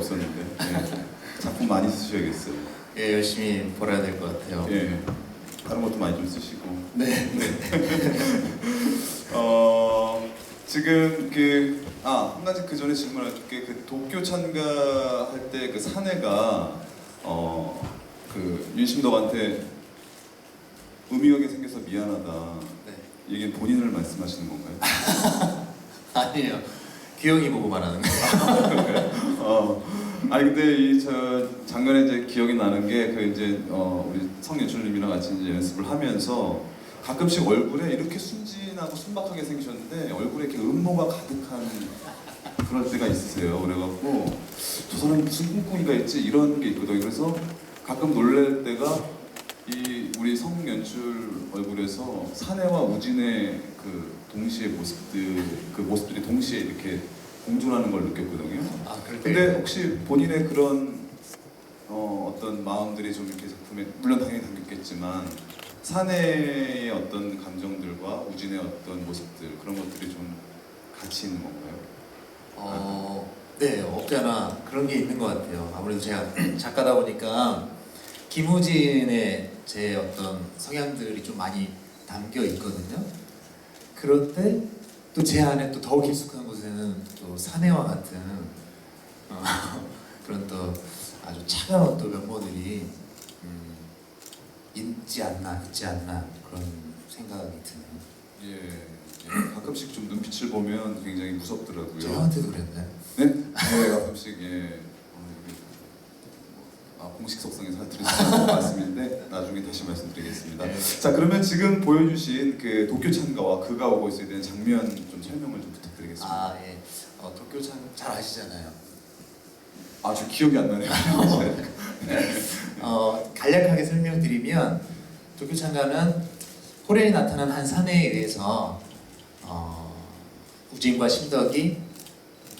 없었는데 예. 작품 많이 쓰셔야겠어요. 예, 열심히 벌어야 될 것 같아요. 예. 다른 것도 많이 좀 쓰시고. 네. 어 지금 그아한 가지 그 전에 질문할게 그 도쿄 참가할 때 그 사내가 어그 윤심덕한테 의미하게 생겨서 미안하다. 네. 이게 본인을 말씀하시는 건가요? 아니에요. 규영이 보고 말하는 거예요. 어 아니 근데 이 저 작년에 이제 기억이 나는 게 그 이제 어 우리 성예출님이랑 같이 이제 연습을 하면서 가끔씩 얼굴에 이렇게 순진하고 순박하게 생기셨는데 얼굴에 이렇게 음모가 가득한 그럴 때가 있으세요. 그래갖고 저 사람이 무슨 꿍꿍이가 있지 이런 게 있거든요. 그래서 가끔 놀랄 때가 이 우리 성연출 얼굴에서 사내와 우진의 그 동시에 모습들 그 모습들이 동시에 이렇게 공존하는 걸 느꼈거든요. 아. 근데 혹시 본인의 그런 어, 어떤 마음들이 좀 이렇게 작품에 물론 당연히 담겼겠지만 사내의 어떤 감정들과 우진의 어떤 모습들 그런 것들이 좀 같이 있는 건가요? 어, 네, 없지 않아 그런 게 있는 것 같아요. 아무래도 제가 작가다 보니까 김우진의 제 어떤 성향들이 좀 많이 담겨 있거든요. 그런데 또 제 안에 또 더 깊숙한 곳에는 또 사내와 같은 어, 그런 또 아주 차가운 또 면모들이 음, 있지 않나 있지 않나 그런 생각이 드네요. 예, 예. 가끔씩 좀 눈빛을 보면 굉장히 무섭더라고요. 저한테도 그랬나요? 네? 네, 가끔씩 예. 공식 속성에서 들으신 것 말씀인데 나중에 다시 말씀드리겠습니다. 네. 자 그러면 지금 보여주신 그 도쿄 참가와 그가 오고 있어야 되는 장면 좀 설명을 좀 부탁드리겠습니다. 아 예, 어, 도쿄 참잘 아시잖아요. 아, 저 기억이 안 나네요. 어, 간략하게 설명드리면 도쿄 참가는 호련이 나타난 한 사내에 의해서 어, 우진과 심덕이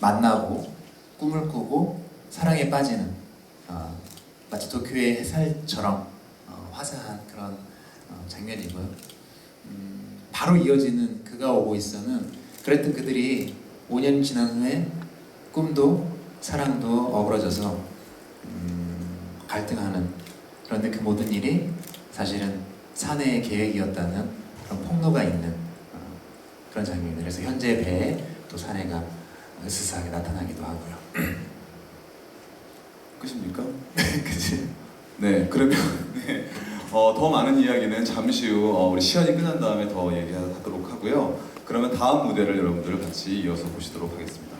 만나고 꿈을 꾸고 사랑에 빠지는 어, 마치 도쿄의 햇살처럼 어, 화사한 그런 어, 장면이고요. 음, 바로 이어지는 그가 오고 있어는 그랬던 그들이 5년 지난 후에 꿈도 사랑도 어우러져서 음, 갈등하는 그런데 그 모든 일이 사실은 사내의 계획이었다는 그런 폭로가 있는 어, 그런 장면이에요. 그래서 현재 배에 또 사내가 으스스하게 나타나기도 하고요. 끝입니까? 그치? 네, 그러면 네. 어, 더 많은 이야기는 잠시 후 어, 우리 시연이 끝난 다음에 더 얘기하도록 하고요. 그러면 다음 무대를 여러분들 같이 이어서 보시도록 하겠습니다.